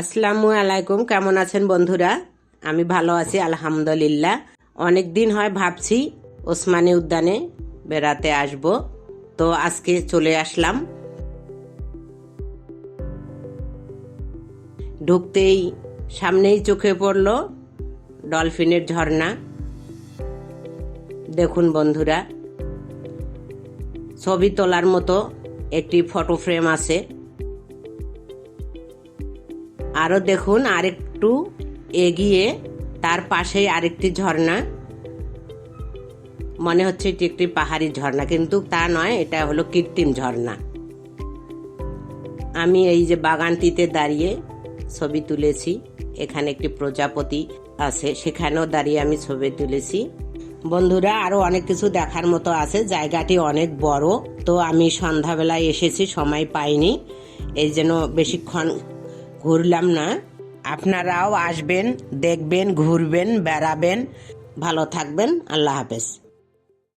আসসালামু আলাইকুম, কেমন আছেন বন্ধুরা? আমি ভালো আছি, আলহামদুলিল্লাহ। অনেক দিন হয় ভাবছি ওসমানী উদ্যানে বেড়াতে আসব। তো আজকে চলে আসলাম। ঢুকতেই সামনেই চোখে পড়ল ডলফিনের ঝর্ণা। দেখুন বন্ধুরা, ছবি তোলার মতো একটি ফটো ফ্রেম আছে। আরও দেখুন, আরেকটু এগিয়ে, তার পাশেই আরেকটি ঝর্ণা। মনে হচ্ছে এটি একটি পাহাড়ি ঝর্ণা, কিন্তু তা নয়, এটা হলো কৃত্রিম ঝর্ণা। আমি এই যে বাগানটিতে দাঁড়িয়ে ছবি তুলেছি, এখানে একটি প্রজাপতি আছে, সেখানেও দাঁড়িয়ে আমি ছবি তুলেছি। বন্ধুরা, আরও অনেক কিছু দেখার মতো আছে, জায়গাটি অনেক বড়, তো আমি সন্ধ্যাবেলায় এসেছি, সময় পাইনি। এই জন্য বেশিক্ষণ ঘুরলাম না। আপনারাও আসবেন দেখবেন ঘুরবেন বেড়াবেন। ভালো থাকবেন। আল্লাহ হাফেজ।